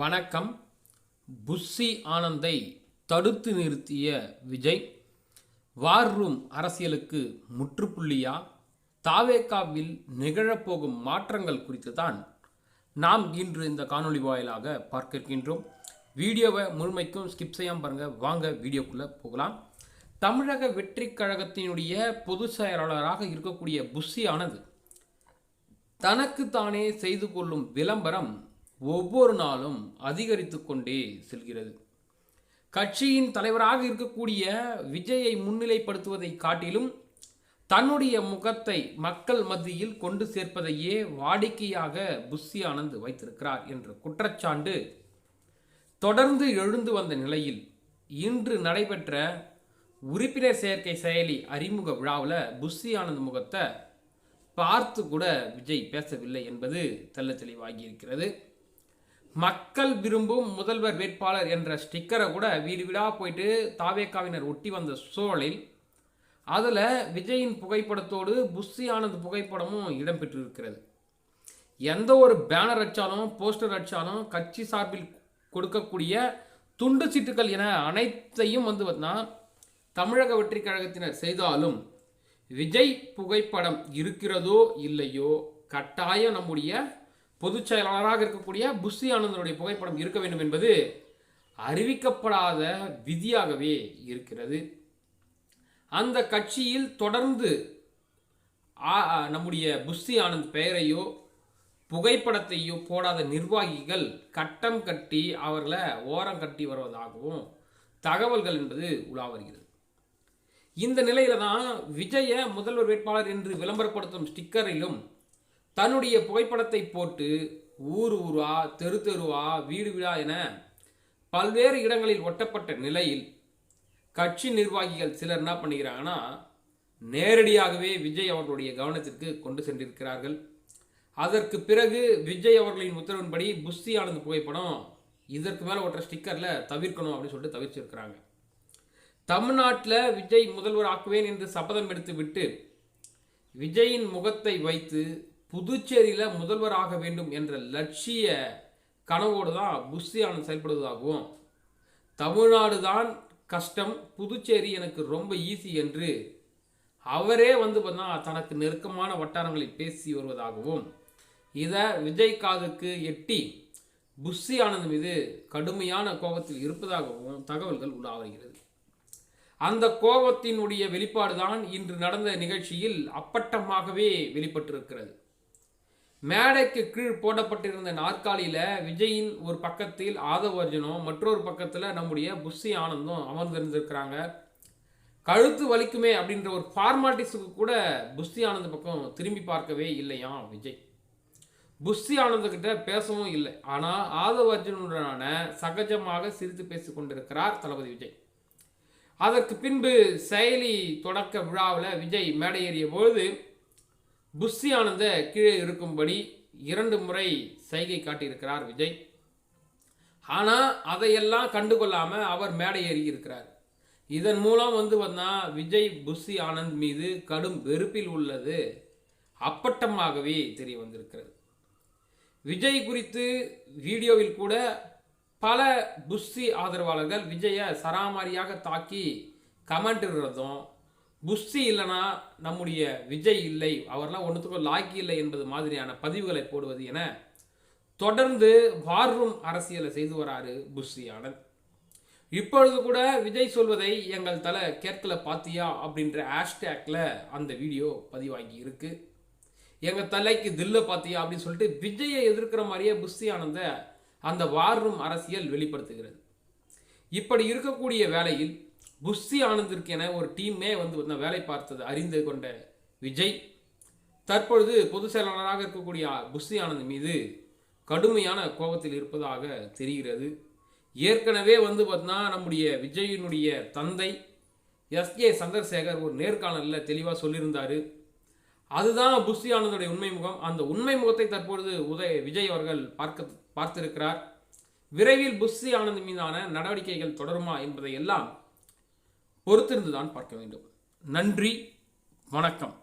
வணக்கம். புஸ்ஸி ஆனந்தை தடுத்து நிறுத்திய விஜய் வார் ரூம் அரசியலுக்கு முற்றுப்புள்ளியா? தாவேகாவில் நிகழப்போகும் மாற்றங்கள் குறித்து தான் நாம் இன்று இந்த காணொளி வாயிலாக பார்க்க இருக்கின்றோம் வீடியோவை முழுமைக்கும் ஸ்கிப் செய்யாமல் பாருங்கள் வாங்க வீடியோக்குள்ளே போகலாம். தமிழக வெற்றி கழகத்தினுடைய பொதுச் செயலாளராக இருக்கக்கூடிய புஸ்ஸி தனக்கு தனக்குத்தானே செய்து கொள்ளும் விளம்பரம் ஒவ்வொரு நாளும் அதிகரித்து கொண்டே செல்கிறது. கட்சியின் தலைவராக இருக்கக்கூடிய விஜயை முன்னிலைப்படுத்துவதை காட்டிலும் தன்னுடைய முகத்தை மக்கள் மத்தியில் கொண்டு சேர்ப்பதையே வாடிக்கையாக புஸ்ஸி ஆனந்த் வைத்திருக்கிறார் என்ற குற்றச்சாண்டு தொடர்ந்து எழுந்து வந்த நிலையில் இன்று நடைபெற்ற உறுப்பினர் சேர்க்கை செயலி அறிமுக விழாவில் புஸ்ஸி ஆனந்த் முகத்தை பார்த்து கூட விஜய் பேசவில்லை என்பது தெல்ல தெளிவாகியிருக்கிறது மக்கள் விரும்பும் முதல்வர் வேட்பாளர் என்ற ஸ்டிக்கரை கூட வீடு வீடாக போயிட்டு தாவேக்காவினர் ஒட்டி வந்த சூழலில் அதில் விஜயின் புகைப்படத்தோடு புஸ்ஸி ஆனந்த் புகைப்படமும் இடம்பெற்றிருக்கிறது. எந்த ஒரு பேனர் அடித்தாலும் போஸ்டர் அடித்தாலும் கட்சி சார்பில் கொடுக்கக்கூடிய துண்டு சீட்டுகள் என அனைத்தையும் வந்து பார்த்தா தமிழக வெற்றி கழகத்தினர் செய்தாலும் விஜய் புகைப்படம் இருக்கிறதோ இல்லையோ கட்டாயம் நம்முடைய பொதுச் செயலாளராக இருக்கக்கூடிய புஸ்ஸி ஆனந்தனுடைய புகைப்படம் இருக்க வேண்டும் என்பது அறிவிக்கப்படாத விதியாகவே இருக்கிறது. அந்த கட்சியில் தொடர்ந்து நம்முடைய புஸ்ஸி ஆனந்த் பெயரையோ புகைப்படத்தையோ போடாத நிர்வாகிகள் கட்டம் கட்டி அவர்களை ஓரம் கட்டி வருவதாகவும் தகவல்கள் என்பது உலா வருகிறது. இந்த நிலையில தான் விஜய முதல்வர் வேட்பாளர் என்று விளம்பரப்படுத்தும் ஸ்டிக்கரிலும் தன்னுடைய புகைப்படத்தை போட்டு ஊர் ஊரா தெரு தெருவா வீடு வீடா என பல்வேறு இடங்களில் ஒட்டப்பட்ட நிலையில் கட்சி நிர்வாகிகள் சிலர் என்ன பண்ணுகிறாங்கன்னா நேரடியாகவே விஜய் அவர்களுடைய கவனத்திற்கு கொண்டு சென்றிருக்கிறார்கள். அதற்கு பிறகு விஜய் அவர்களின் உத்தரவின்படி புஸ்தி ஆனந்த் புகைப்படம் இதற்கு மேலே ஒட்டுற ஸ்டிக்கரில் தவிர்க்கணும் அப்படின்னு சொல்லிட்டு தவிர்த்திருக்கிறாங்க. தமிழ்நாட்டில் விஜய் முதல்வர் ஆக்குவேன் என்று சபதம் எடுத்து விட்டு விஜயின் முகத்தை வைத்து புதுச்சேரியில் முதல்வர் ஆக வேண்டும் என்ற லட்சிய கனவோடு தான் புஸ்ஸி ஆனந்த் செயல்படுவதாகவும் தமிழ்நாடு தான் கஷ்டம் புதுச்சேரி எனக்கு ரொம்ப ஈஸி என்று அவரே வந்து பார்த்தா தனக்கு நெருக்கமான வட்டாரங்களில் பேசி வருவதாகவும் இதை விஜய் காதுக்கு எட்டி புஸ்ஸி ஆனந்த் மீது கடுமையான கோபத்தில் இருப்பதாகவும் தகவல்கள் உலா அந்த கோபத்தினுடைய வெளிப்பாடுதான் இன்று நடந்த நிகழ்ச்சியில் அப்பட்டமாகவே வெளிப்பட்டிருக்கிறது. மேடைக்கு கீழ் போடப்பட்டிருந்த நாற்காலியில விஜயின் ஒரு பக்கத்தில் ஆதவ அர்ஜுனும் மற்றொரு பக்கத்துல நம்முடைய புஷி ஆனந்தும் அமர்ந்திருந்திருக்கிறாங்க. கழுத்து வலிக்குமே அப்படின்ற ஒரு ஃபார்மாலிட்டிஸுக்கு கூட புஷி ஆனந்த் பக்கம் திரும்பி பார்க்கவே இல்லையா விஜய். புஷி ஆனந்தக்கிட்ட பேசவும் இல்லை. ஆனால் ஆதவ அர்ஜுனுடனான சகஜமாக சிரித்து பேசி கொண்டிருக்கிறார் தளபதி விஜய். அதற்கு பின்பு செயலி தொடக்க விழாவில் விஜய் மேடை ஏறிய பொழுது புஸ்ஸி ஆனந்த கீழே இருக்கும்படி இரண்டு முறை சைகை காட்டியிருக்கிறார் விஜய். ஆனால் அதையெல்லாம் கண்டுகொள்ளாமல் அவர் மேடை ஏறி இருக்கிறார் இதன் மூலம் வந்து வந்தால் விஜய் புஸ்ஸி ஆனந்த் மீது கடும் வெறுப்பில் உள்ளது. அப்பட்டமாகவே தெரிய வந்திருக்கிறது விஜய் குறித்து வீடியோவில் கூட பல புஸ்ஸி ஆதரவாளர்கள் விஜயை சராமாரியாக தாக்கி கமெண்ட் இடுறதும் புஸ்ஸி இல்லைனா நம்முடைய விஜய் இல்லை அவர்லாம் ஒன்றுத்துக்கும் லாக்கி இல்லை என்பது மாதிரியான பதிவுகளை போடுவது என தொடர்ந்து வார்ரூம் அரசியலை செய்து வராரு புஸ்ஸி ஆனந்த். இப்பொழுது கூட விஜய் சொல்வதை எங்கள் தலை கேட்கல பாத்தியா அப்படின்ற ஹேஷ்டேக்கில் அந்த வீடியோ பதிவாகி இருக்கு. எங்கள் தலைக்கு தில்ல பாத்தியா அப்படின்னு சொல்லிட்டு விஜயை எதிர்க்கிற மாதிரியே புஸ்ஸி ஆனந்த அந்த வார்ரூம் அரசியல் வெளிப்படுத்துகிறது. இப்படி இருக்கக்கூடிய வேளையில் புஸ்ஸி ஆனந்திற்கு என ஒரு டீமே வந்து வேலை பார்த்தது அறிந்து கொண்ட விஜய். தற்பொழுது பொதுச் செயலாளராக இருக்கக்கூடிய புஸ்ஸி ஆனந்த் மீது கடுமையான கோபத்தில் இருப்பதாக தெரிகிறது. ஏற்கனவே வந்து பார்த்தீங்கன்னா நம்முடைய விஜயினுடைய தந்தை எஸ். ஏ. சந்திரசேகர் ஒரு நேர்காணலில் தெளிவாக சொல்லியிருந்தார். அதுதான் புஸ்ஸி ஆனந்தோடைய உண்மை முகம். அந்த உண்மை முகத்தை தற்பொழுது உதய விஜய் அவர்கள் பார்க்க பார்த்திருக்கிறார். விரைவில் புஷ்சி ஆனந்த் மீதான நடவடிக்கைகள் தொடருமா என்பதை எல்லாம் பொறுத்திருந்துதான் பார்க்க வேண்டும். நன்றி வணக்கம்.